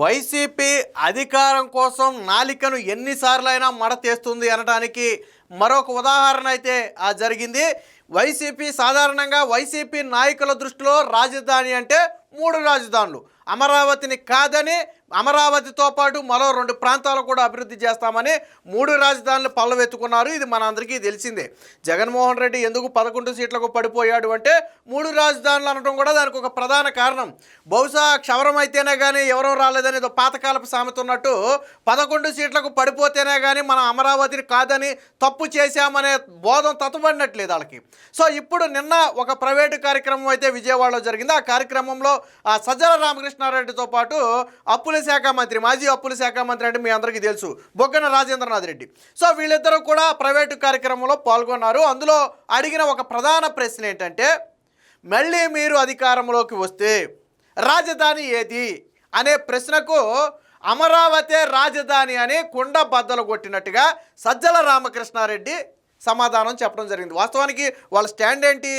YCP అధికారం కోసం నాలికను ఎన్నిసార్లైనా మడతేస్తుంది అనడానికి మరొక ఉదాహరణ అయితే ఆ జరిగింది. వైసీపీ సాధారణంగా వైసీపీ నాయకుల దృష్టిలో రాజధాని అంటే మూడు రాజధానులు. అమరావతిని కాదని అమరావతితో పాటు మరో రెండు ప్రాంతాలు కూడా అభివృద్ధి చేస్తామని మూడు రాజధానులు పల్లవెత్తుకున్నారు ఇది మనందరికీ తెలిసిందే. జగన్మోహన్ రెడ్డి ఎందుకు పదకొండు సీట్లకు పడిపోయాడు అంటే మూడు రాజధానులు అనడం కూడా దానికి ఒక ప్రధాన కారణం. బహుశా క్షవరం అయితేనే కానీ ఎవరో రాలేదని ఏదో పాతకాలపు సామెత ఉన్నట్టు పదకొండు సీట్లకు పడిపోతేనే కానీ మనం అమరావతిని కాదని తప్పు చేశామనే బోధం తత్తుబడినట్లేదు వాళ్ళకి సో ఇప్పుడు నిన్న ఒక ప్రైవేటు కార్యక్రమం అయితే విజయవాడలో జరిగింది. ఆ కార్యక్రమంలో ఆ సజ్జల రామకృష్ణారెడ్డితో పాటు అప్పుల శాఖ మంత్రి మాజీ అప్పుల శాఖ మంత్రి అంటే మీ అందరికీ తెలుసు బొగ్గన రాజేంద్రనాథ్ రెడ్డి. సో వీళ్ళిద్దరూ కూడా ప్రైవేటు కార్యక్రమంలో పాల్గొన్నారు. అందులో అడిగిన ఒక ప్రధాన ప్రశ్న ఏంటంటే మళ్ళీ మీరు అధికారంలోకి వస్తే రాజధాని ఏది? అనే ప్రశ్నకు అమరావతి రాజధాని అని కుండ బద్దలు కొట్టినట్టుగా సజ్జల రామకృష్ణారెడ్డి సమాధానం చెప్పడం జరిగింది. వాస్తవానికి వాళ్ళ స్టాండ్ ఏంటి?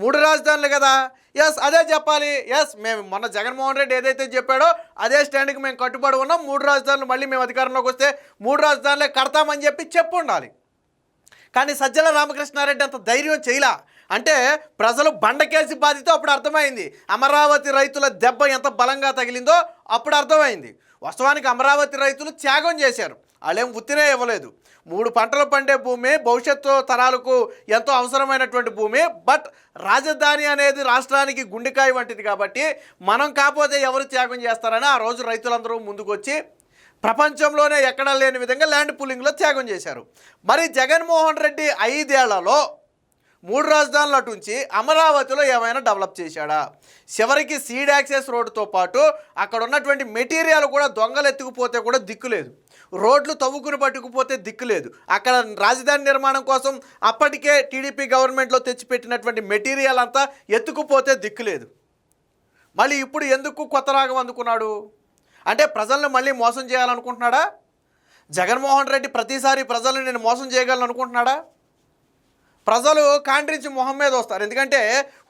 మూడు రాజధానులు కదా. ఎస్ అదే చెప్పాలి. ఎస్ మేము మొన్న జగన్మోహన్ రెడ్డి ఏదైతే చెప్పాడో అదే స్టాండ్కి మేము కట్టుబడి ఉన్నాం. మూడు రాజధానులు మళ్ళీ మేము అధికారంలోకి వస్తే మూడు రాజధానులే కడతామని చెప్పి చెప్పు ఉండాలి. కానీ సజ్జల రామకృష్ణారెడ్డి అంత ధైర్యం చేయలా. అంటే ప్రజలు బండకేసి బాధితో అప్పుడు అర్థమైంది. అమరావతి రైతుల దెబ్బ ఎంత బలంగా తగిలిందో అప్పుడు అర్థమైంది. వాస్తవానికి అమరావతి రైతులు త్యాగం చేశారు. వాళ్ళేం ఉత్తినే ఇవ్వలేదు. మూడు పంటలు పండే భూమి భవిష్యత్తు తరాలకు ఎంతో అవసరమైనటువంటి భూమి బట్ రాజధాని అనేది రాష్ట్రానికి గుండెకాయ వంటిది కాబట్టి మనం కాకపోతే ఎవరు త్యాగం చేస్తారని ఆ రోజు రైతులందరూ ముందుకొచ్చి ప్రపంచంలోనే ఎక్కడా లేని విధంగా ల్యాండ్ పూలింగ్లో త్యాగం చేశారు. మరి జగన్మోహన్ రెడ్డి ఐదేళ్ళలో మూడు రాజధానుల అటుంచి అమరావతిలో ఏమైనా డెవలప్ చేశాడా? చివరికి సీడ్ యాక్సెస్ రోడ్డుతో పాటు అక్కడ ఉన్నటువంటి మెటీరియల్ కూడా దొంగలు ఎత్తుకుపోతే కూడా దిక్కులేదు రోడ్లు తవ్వుకుని పట్టుకుపోతే దిక్కులేదు అక్కడ రాజధాని నిర్మాణం కోసం అప్పటికే టీడీపీ గవర్నమెంట్లో తెచ్చిపెట్టినటువంటి మెటీరియల్ అంతా ఎత్తుకుపోతే దిక్కులేదు మళ్ళీ ఇప్పుడు ఎందుకు కొత్త రాగం అందుకున్నాడు? అంటే ప్రజల్ని మళ్ళీ మోసం చేయాలనుకుంటున్నాడా? జగన్మోహన్ రెడ్డి ప్రతిసారి ప్రజల్ని నేను మోసం చేయగలను అనుకుంటున్నాడా ప్రజలు కాండ్రించి మొహం మీద వస్తారు. ఎందుకంటే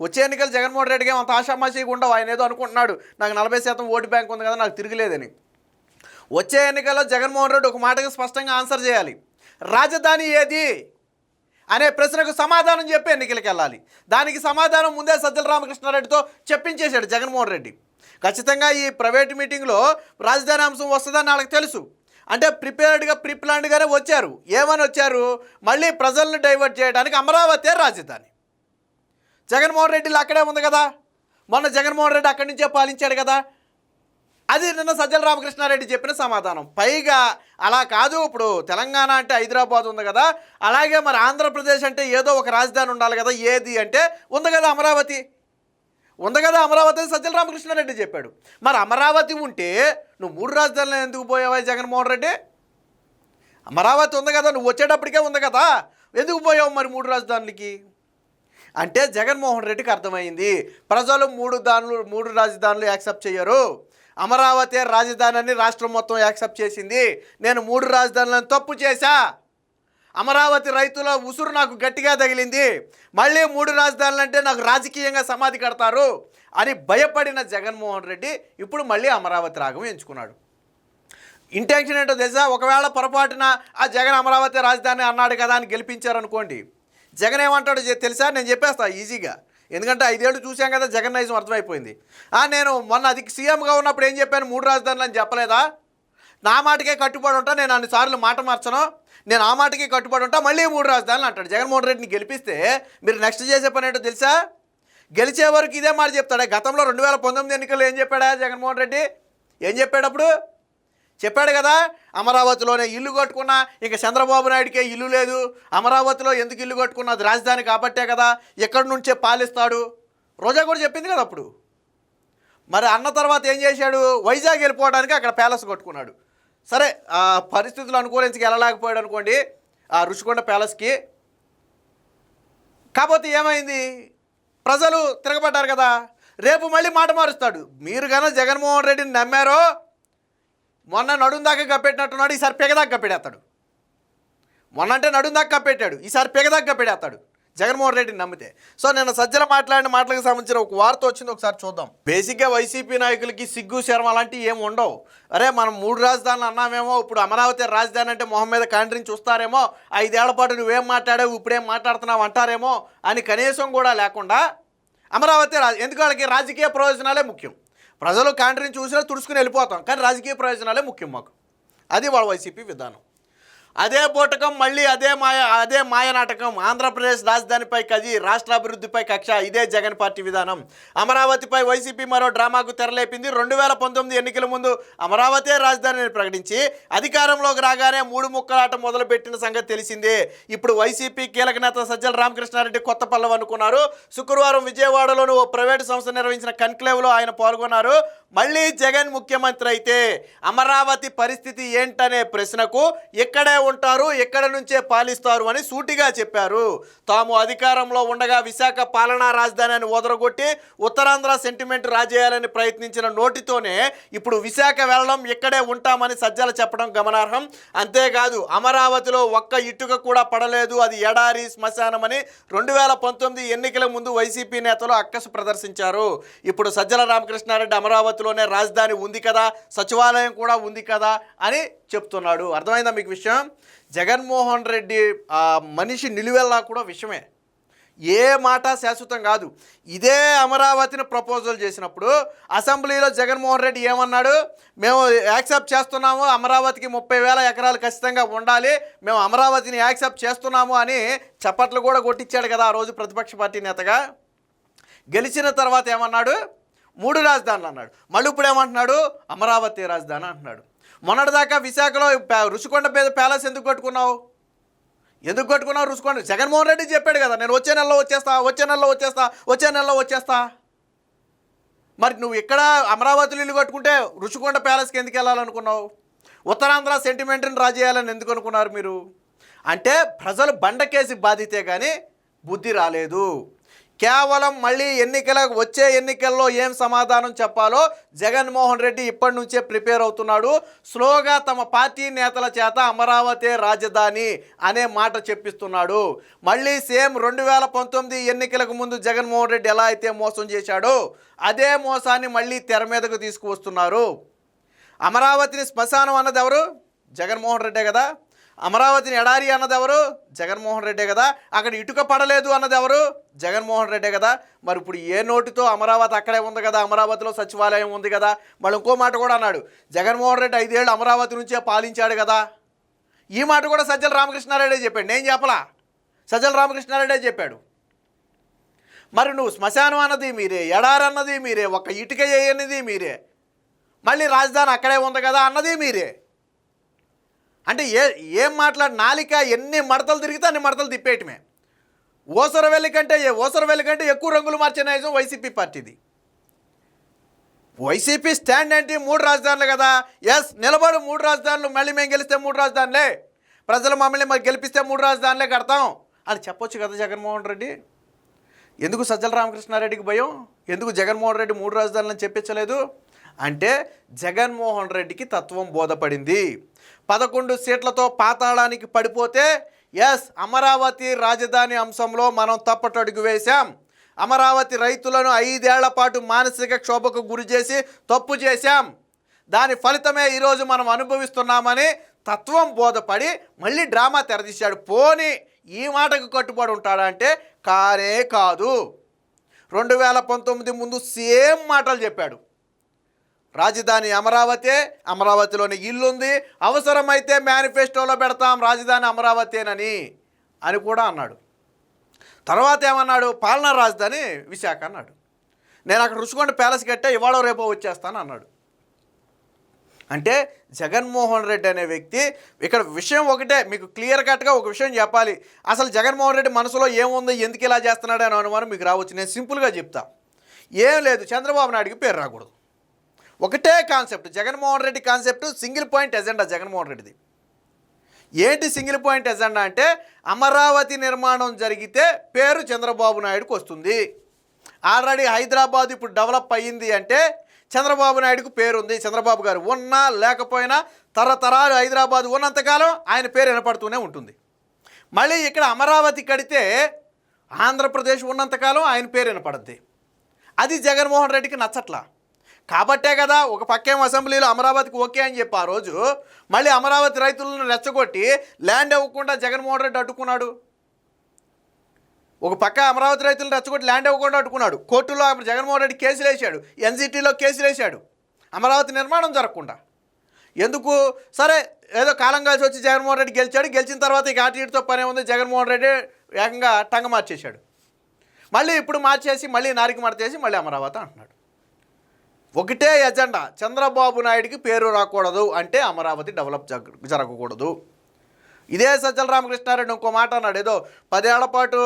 వచ్చే ఎన్నికలు జగన్మోహన్ రెడ్డికి ఏమంత ఆషామాషిగా ఉండవు. ఆయన ఏదో అనుకుంటున్నాడు. నాకు నలభై శాతం ఓటు బ్యాంక్ ఉంది కదా నాకు తిరగలేదని వచ్చే ఎన్నికల్లో జగన్మోహన్ రెడ్డి ఒక మాటకు స్పష్టంగా ఆన్సర్ చేయాలి. రాజధాని ఏది? అనే ప్రశ్నకు సమాధానం చెప్పి ఎన్నికలకు వెళ్ళాలి. దానికి సమాధానం ముందే సజ్జల రామకృష్ణారెడ్డితో చెప్పించేశాడు జగన్మోహన్ రెడ్డి. ఖచ్చితంగా ఈ ప్రైవేట్ మీటింగ్లో రాజధాని అంశం వస్తుందని వాళ్ళకి తెలుసు. అంటే ప్రిపేర్డ్గా ప్రిప్లాన్డ్గానే వచ్చారు. ఏమని వచ్చారు? మళ్ళీ ప్రజల్ని డైవర్ట్ చేయడానికి అమరావతి రాజధాని. జగన్మోహన్ రెడ్డిలో అక్కడే ఉంది కదా. మొన్న జగన్మోహన్ రెడ్డి అక్కడి నుంచే పాలించాడు కదా. అది నిన్న సజ్జల రామకృష్ణారెడ్డి చెప్పిన సమాధానం. పైగా అలా కాదు ఇప్పుడు తెలంగాణ అంటే హైదరాబాద్ ఉంది కదా అలాగే మరి ఆంధ్రప్రదేశ్ అంటే ఏదో ఒక రాజధాని ఉండాలి కదా ఏది అంటే ఉంది కదా అమరావతి. ఉంది కదా అమరావతి అని సజ్జల రామకృష్ణారెడ్డి చెప్పాడు. మరి అమరావతి ఉంటే నువ్వు మూడు రాజధానులు ఎందుకు పోయావా జగన్మోహన్ రెడ్డి? అమరావతి ఉంది కదా నువ్వు వచ్చేటప్పటికే ఉంది కదా. ఎందుకు పోయావు మరి మూడు రాజధానులకి? అంటే జగన్మోహన్ రెడ్డికి అర్థమైంది. ప్రజలు మూడు దానులు మూడు రాజధానులు యాక్సెప్ట్ చేయరు అమరావతి రాజధాని అని రాష్ట్రం మొత్తం యాక్సెప్ట్ చేసింది. నేను మూడు రాజధానులను తప్పు చేశా. అమరావతి రైతుల ఉసురు నాకు గట్టిగా తగిలింది. మళ్ళీ మూడు రాజధానులు అంటే నాకు రాజకీయంగా సమాధి కడతారు అని భయపడిన జగన్మోహన్ రెడ్డి ఇప్పుడు మళ్ళీ అమరావతి రాగం ఎంచుకున్నాడు. ఇంటెన్షన్ ఏంటో తెలుసా? ఒకవేళ పొరపాటున ఆ జగన్ అమరావతి రాజధాని అన్నాడు కదా అని గెలిపించారనుకోండి. జగన్ ఏమంటాడో తెలుసా? నేను చెప్పేస్తా ఈజీగా. ఎందుకంటే ఐదేళ్ళు చూసాం కదా జగన్ నైజం అర్థమైపోయింది నేను మొన్న అది సీఎంగా ఉన్నప్పుడు ఏం చెప్పాను? మూడు రాజధానులు అని చెప్పలేదా? నా మాటకే కట్టుబడి ఉంటా నేను అన్నిసార్లు మాట మార్చను. నేను ఆ మాటకి కట్టుబడి ఉంటా మళ్ళీ మూడు రాజధానులు అంటాడు. జగన్మోహన్ రెడ్డిని గెలిపిస్తే మీరు నెక్స్ట్ చేసే పని ఏంటో తెలుసా? గెలిచే వరకు ఇదే మాట చెప్తాడా. గతంలో రెండు వేల పంతొమ్మిది ఎన్నికల్లో ఏం చెప్పాడా జగన్మోహన్ రెడ్డి? ఏం చెప్పాడు అప్పుడు? చెప్పాడు కదా అమరావతిలోనే ఇల్లు కట్టుకున్నా ఇక చంద్రబాబు నాయుడికే ఇల్లు లేదు. అమరావతిలో ఎందుకు ఇల్లు కట్టుకున్నా? అది రాజధాని కాబట్టే కదా ఎక్కడి నుంచే పాలిస్తాడు? రోజా కూడా చెప్పింది కదా అప్పుడు. మరి అన్న తర్వాత ఏం చేశాడు? వైజాగ్ వెళ్ళిపోవడానికి అక్కడ ప్యాలెస్ కట్టుకున్నాడు. సరే ఆ పరిస్థితులు అనుకూలించి వెళ్ళలేకపోయాడు అనుకోండి ఆ రుషికొండ ప్యాలెస్కి. కాకపోతే ఏమైంది? ప్రజలు తిరగబడ్డారు కదా. రేపు మళ్ళీ మాట మారుస్తాడు. మీరు కనుక జగన్మోహన్ రెడ్డిని నమ్మారో మొన్న నడుం దాకా కప్పెట్టినట్టున్నాడు ఈసారి పెగదాకా కప్పెడేస్తాడు. మొన్న అంటే నడుం దాకా కప్పెట్టాడు ఈసారి పెగదాకా కప్పెడేస్తాడు. జగన్మోహన్ రెడ్డిని నమ్మితే. సో నేను సజ్జల మాట్లాడిన మాటలకు సంబంధించిన ఒక వార్త వచ్చింది ఒకసారి చూద్దాం. బేసిక్గా వైసీపీ నాయకులకి సిగ్గు శర్మ అలాంటివి ఏమి ఉండవు. అరే మనం మూడు రాజధానులు అన్నామేమో ఇప్పుడు అమరావతి రాజధాని అంటే మొహం మీద కాండ్రిని చూస్తారేమో ఐదేళ్ళ పాటు నువ్వేం మాట్లాడావు ఇప్పుడేం మాట్లాడుతున్నావు అంటారేమో అని కనీసం కూడా లేకుండా అమరావతి రా ఎందుకు వాళ్ళకి రాజకీయ ప్రయోజనాలే ముఖ్యం? ప్రజలు కాంట్రీని చూసినా తుడుచుకుని వెళ్ళిపోతాం. కానీ రాజకీయ ప్రయోజనాలే ముఖ్యం మాకు. అది వాళ్ళ వైసీపీ విధానం. అదే బూటకం మళ్ళీ అదే మాయ అదే మాయ నాటకం. ఆంధ్రప్రదేశ్ రాజధానిపై కజి రాష్ట్ర అభివృద్ధిపై కక్ష. ఇదే జగన్ పార్టీ విధానం. అమరావతిపై వైసీపీ మరో డ్రామాకు తెరలేపింది. రెండు వేల పంతొమ్మిది ఎన్నికల ముందు అమరావతే రాజధానిని ప్రకటించి అధికారంలోకి రాగానే మూడు ముక్కలాట మొదలుపెట్టిన సంగతి తెలిసిందే. ఇప్పుడు వైసీపీ కీలక నేత సజ్జల రామకృష్ణారెడ్డి కొత్త పల్లవి అనుకున్నారు. శుక్రవారం విజయవాడలోని ఓ ప్రైవేటు సంస్థ నిర్వహించిన కన్క్లేవ్లో ఆయన పాల్గొన్నారు. మళ్ళీ జగన్ ముఖ్యమంత్రి అయితే అమరావతి పరిస్థితి ఏంటనే ప్రశ్నకు ఇక్కడే ఉంటారు ఎక్కడ నుంచే పాలిస్తారు అని సూటిగా చెప్పారు. తాము అధికారంలో ఉండగా విశాఖ పాలనా రాజధానిని ఓదరగొట్టి ఉత్తరాంధ్ర సెంటిమెంట్ రాజేయాలని ప్రయత్నించిన నోటితోనే ఇప్పుడు విశాఖ వెళ్ళడం ఇక్కడే ఉంటామని సజ్జల చెప్పడం గమనార్హం. అంతేకాదు అమరావతిలో ఒక్క ఇటుక కూడా పడలేదు అది ఎడారి శ్మశానమని రెండు వేల పంతొమ్మిది ఎన్నికల ముందు వైసీపీ నేతలు అక్కసు ప్రదర్శించారు. ఇప్పుడు సజ్జల రామకృష్ణారెడ్డి అమరావతిలోనే రాజధాని ఉంది కదా సచివాలయం కూడా ఉంది కదా అని చెప్తున్నాడు. అర్థమైందా మీకు విషయం? జగన్మోహన్ రెడ్డి మనిషి నిలువెల్లా కూడా విషయమే. ఏ మాట శాశ్వతం కాదు. ఇదే అమరావతిని ప్రపోజల్ చేసినప్పుడు అసెంబ్లీలో జగన్మోహన్ రెడ్డి ఏమన్నాడు? మేము యాక్సెప్ట్ చేస్తున్నాము అమరావతికి ముప్పై వేల ఎకరాలు ఖచ్చితంగా ఉండాలి మేము అమరావతిని యాక్సెప్ట్ చేస్తున్నాము అని చప్పట్లు కూడా కొట్టించాడు కదా ఆ రోజు ప్రతిపక్ష పార్టీ నేతగా. గెలిచిన తర్వాత ఏమన్నాడు? మూడు రాజధానులు అన్నాడు. మళ్ళీ ఇప్పుడు ఏమంటున్నాడు? అమరావతి రాజధాని అంటున్నాడు. మొన్నటిదాకా విశాఖలో రుషికొండ ప్యాలెస్ ఎందుకు కట్టుకున్నావు? ఎందుకు కట్టుకున్నావు రుషికొండ? జగన్మోహన్ రెడ్డి చెప్పాడు కదా నేను వచ్చే నెలలో వచ్చేస్తా వచ్చే నెలలో వచ్చేస్తా వచ్చే నెలలో వచ్చేస్తా. మరి నువ్వు ఇక్కడ అమరావతిలో ఇల్లు కట్టుకుంటే రుషికొండ ప్యాలెస్కి ఎందుకు వెళ్ళాలనుకున్నావు? ఉత్తరాంధ్ర సెంటిమెంట్ని రాజేయాలని ఎందుకు అనుకున్నారు మీరు? అంటే ప్రజలు బండకేసి బాధితే కానీ బుద్ధి రాలేదు. కేవలం మళ్ళీ ఎన్నికలకు వచ్చే ఎన్నికల్లో ఏం సమాధానం చెప్పాలో జగన్మోహన్ రెడ్డి ఇప్పటి నుంచే ప్రిపేర్ అవుతున్నాడు. స్లోగా తమ పార్టీ నేతల చేత అమరావతి రాజధాని అనే మాట చెప్పిస్తున్నాడు. మళ్ళీ సేమ్ రెండు వేల పంతొమ్మిది ఎన్నికలకు ముందు జగన్మోహన్ రెడ్డి ఎలా అయితే మోసం చేశాడో అదే మోసాన్ని మళ్ళీ తెర మీదకు తీసుకువస్తున్నారు. అమరావతిని శ్మశానం అన్నది ఎవరు? జగన్మోహన్ రెడ్డే కదా. అమరావతిని ఎడారి అన్నది ఎవరు జగన్మోహన్ రెడ్డే కదా. అక్కడ ఇటుక పడలేదు అన్నది ఎవరు జగన్మోహన్ రెడ్డే కదా. మరి ఇప్పుడు ఏ నోటితో అమరావతి అక్కడే ఉంది కదా? అమరావతిలో సచివాలయం ఉంది కదా? మళ్ళీ ఇంకో మాట కూడా అన్నాడు. జగన్మోహన్ రెడ్డి ఐదేళ్ళు అమరావతి నుంచే పాలించాడు కదా. ఈ మాట కూడా సజ్జల రామకృష్ణారెడ్డే చెప్పాడు. నేను చెప్పలా? సజ్జల రామకృష్ణారెడ్డే చెప్పాడు. మరి నువ్వు శ్మశానం అన్నది మీరే ఎడారి అన్నది మీరే ఒక ఇటుక వేయనిది మీరే. మళ్ళీ రాజధాని అక్కడే ఉంది కదా అన్నది మీరే. అంటే ఏ ఏం మాట్లాడి నాలిక ఎన్ని మడతలు తిరిగితే అన్ని మడతలు తిప్పేయటమే. ఓసర వెళ్ళి కంటే ఓసర వెల్లి కంటే ఎక్కువ రంగులు మార్చే నైజం వైసీపీ పార్టీది. వైసీపీ స్టాండ్ ఏంటి? మూడు రాజధానులు కదా. ఎస్ నిలబడు మూడు రాజధానులు. మళ్ళీ మేము గెలిస్తే మూడు రాజధానులే. ప్రజలు మమ్మల్ని మరి గెలిపిస్తే మూడు రాజధానులే కడతాం. అని చెప్పొచ్చు కదా జగన్మోహన్ రెడ్డి. ఎందుకు సజ్జల రామకృష్ణారెడ్డికి భయం? ఎందుకు జగన్మోహన్ రెడ్డి మూడు రాజధానులను చెప్పించలేదు? అంటే జగన్మోహన్ రెడ్డికి తత్వం బోధపడింది. పదకొండు సీట్లతో పాతాళానికి పడిపోతే ఎస్ అమరావతి రాజధాని అంశంలో మనం తప్పటడుగు వేశాం. అమరావతి రైతులను ఐదేళ్ళ పాటు మానసిక క్షోభకు గురి చేసి తప్పు చేశాం. దాని ఫలితమే ఈరోజు మనం అనుభవిస్తున్నామని తత్వం బోధపడి మళ్ళీ డ్రామా తెరదీశాడు. పోని ఈ మాటకు కట్టుబడి ఉంటాడంటే కానే కాదు. రెండు వేల పంతొమ్మిది ముందు సేమ్ మాటలు చెప్పాడు. రాజధాని అమరావతి అమరావతిలోని ఇల్లుంది. అవసరమైతే మేనిఫెస్టోలో పెడతాం రాజధాని అమరావతేనని అని కూడా అన్నాడు. తర్వాత ఏమన్నాడు? పాలనా రాజధాని విశాఖ అన్నాడు. నేను అక్కడ రుషికొండ ప్యాలెస్ కట్టే ఇవాళ రేపో వచ్చేస్తాను అన్నాడు. అంటే జగన్మోహన్ రెడ్డి అనే వ్యక్తి ఇక్కడ విషయం ఒకటే మీకు క్లియర్ కట్గా ఒక విషయం చెప్పాలి. అసలు జగన్మోహన్ రెడ్డి మనసులో ఏముంది ఎందుకు ఇలా చేస్తున్నాడు అని అనుమానం మీకు రావచ్చు. నేను సింపుల్గా చెప్తా. ఏం లేదు చంద్రబాబు నాయుడికి పేరు రాకూడదు. ఒకటే concept Jaganmohan Reddy concept single point agenda Jaganmohan రెడ్డిది. ఏంటి సింగిల్ పాయింట్ ఎజెండా అంటే అమరావతి నిర్మాణం జరిగితే పేరు చంద్రబాబు నాయుడుకు వస్తుంది. ఆల్రెడీ హైదరాబాద్ ఇప్పుడు డెవలప్ అయ్యింది అంటే చంద్రబాబు నాయుడుకు పేరుంది చంద్రబాబు గారు ఉన్నా లేకపోయినా తరతరాలు హైదరాబాద్ ఉన్నంతకాలం ఆయన పేరు వినపడుతూనే ఉంటుంది. మళ్ళీ ఇక్కడ అమరావతి కడితే ఆంధ్రప్రదేశ్ ఉన్నంతకాలం ఆయన పేరు వినపడద్ది. అది జగన్మోహన్ రెడ్డికి నచ్చట్లా? కాబట్టే కదా ఒక పక్కేం అసెంబ్లీలో అమరావతికి ఓకే అని చెప్పి ఆ రోజు మళ్ళీ అమరావతి రైతులను రెచ్చగొట్టి ల్యాండ్ ఇవ్వకుండా జగన్మోహన్ రెడ్డి అడ్డుకున్నాడు. ఒక పక్క అమరావతి రైతులను రెచ్చగొట్టి ల్యాండ్ ఇవ్వకుండా అడ్డుకున్నాడు. కోర్టులో జగన్మోహన్ రెడ్డి కేసులు వేశాడు. ఎన్జిటీలో కేసులు వేశాడు. అమరావతి నిర్మాణం జరగకుండా. ఎందుకు? సరే ఏదో కాలం కలిసి వచ్చి జగన్మోహన్ రెడ్డి గెలిచాడు. గెలిచిన తర్వాత ఇక ఆటీడితో పనే ఉంది. జగన్మోహన్ రెడ్డి ఏకంగా టంగ మార్చేశాడు. మళ్ళీ ఇప్పుడు మార్చేసి మళ్ళీ నారికి మార్చేసి మళ్ళీ అమరావతి అంటున్నాడు. ఒకటే ఎజెండా. చంద్రబాబు నాయుడికి పేరు రాకూడదు అంటే అమరావతి డెవలప్ జరగ జరగకూడదు. ఇదే సజ్జల రామకృష్ణారెడ్డి ఇంకో మాట అన్నాడు. ఏదో పదేళ్ళ పాటు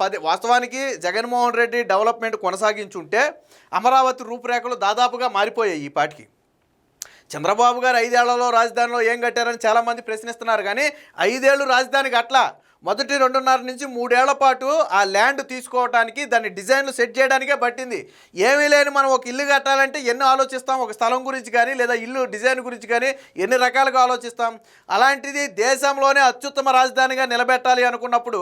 పది వాస్తవానికి జగన్మోహన్ రెడ్డి డెవలప్మెంట్ కొనసాగించుంటే అమరావతి రూపురేఖలు దాదాపుగా మారిపోయాయి ఈ పాటికి. చంద్రబాబు గారు ఐదేళ్ళలో రాజధానిలో ఏం కట్టారని చాలామంది ప్రశ్నిస్తున్నారు. కానీ ఐదేళ్ళు రాజధానికి అట్లా మొదటి రెండున్నర నుంచి మూడేళ్ళ పాటు ఆ ల్యాండ్ తీసుకోవడానికి దాన్ని డిజైన్లు సెట్ చేయడానికే పట్టింది. ఏమీ లేని మనం ఒక ఇల్లు కట్టాలంటే ఎన్ని ఆలోచిస్తాం. ఒక స్థలం గురించి కానీ లేదా ఇల్లు డిజైన్ గురించి కానీ ఎన్ని రకాలుగా ఆలోచిస్తాం. అలాంటిది దేశంలోనే అత్యుత్తమ రాజధానిగా నిలబెట్టాలి అనుకున్నప్పుడు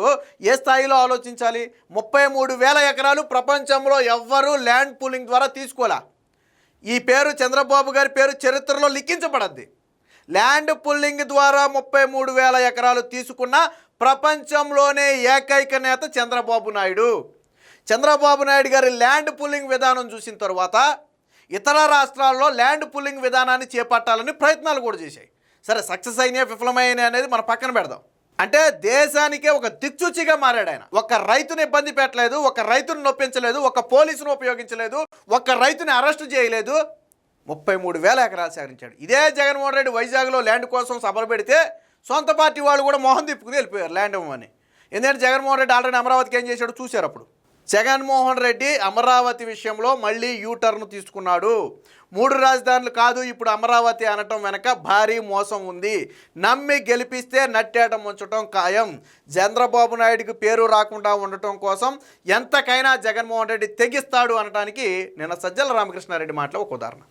ఏ స్థాయిలో ఆలోచించాలి? ముప్పై మూడు వేల ఎకరాలు ప్రపంచంలో ఎవ్వరూ ల్యాండ్ పూలింగ్ ద్వారా తీసుకోలే. ఈ పేరు చంద్రబాబు గారి పేరు చరిత్రలో లిఖించబడద్ది. ల్యాండ్ పుల్లింగ్ ద్వారా ముప్పై మూడు వేల ఎకరాలు తీసుకున్న ప్రపంచంలోనే ఏకైక నేత చంద్రబాబు నాయుడు. చంద్రబాబు నాయుడు గారి ల్యాండ్ పుల్లింగ్ విధానం చూసిన తర్వాత ఇతర రాష్ట్రాల్లో ల్యాండ్ పుల్లింగ్ విధానాన్ని చేపట్టాలని ప్రయత్నాలు కూడా చేశాయి. సరే సక్సెస్ అయినా విఫలమైనాయి అనేది మనం పక్కన పెడదాం. అంటే దేశానికే ఒక దిక్చుచిగా మారాడు ఆయన. ఒక రైతుని ఇబ్బంది పెట్టలేదు ఒక రైతును నొప్పించలేదు ఒక పోలీసును ఉపయోగించలేదు ఒక రైతుని అరెస్ట్ చేయలేదు. ముప్పై మూడు వేల ఎకరాలు సేకరించాడు. ఇదే జగన్మోహన్ రెడ్డి వైజాగ్లో ల్యాండ్ కోసం సభలు పెడితే సొంత పార్టీ వాళ్ళు కూడా మొహం తిప్పుకుని వెళ్ళిపోయారు ల్యాండ్ ఇవ్వమని. ఎందుకంటే జగన్మోహన్ రెడ్డి ఆల్రెడీ అమరావతికి ఏం చేశాడు చూశారు అప్పుడు. జగన్మోహన్ రెడ్డి అమరావతి విషయంలో మళ్ళీ యూటర్న్ తీసుకున్నాడు. మూడు రాజధానులు కాదు ఇప్పుడు అమరావతి అనటం వెనక భారీ మోసం ఉంది. నమ్మి గెలిపిస్తే నట్టేట ఉంచటం ఖాయం. చంద్రబాబు నాయుడికి పేరు రాకుండా ఉండటం కోసం ఎంతకైనా జగన్మోహన్ రెడ్డి తెగిస్తాడు అనటానికి నిన్న సజ్జల రామకృష్ణారెడ్డి మాటలో ఒక ఉదాహరణ.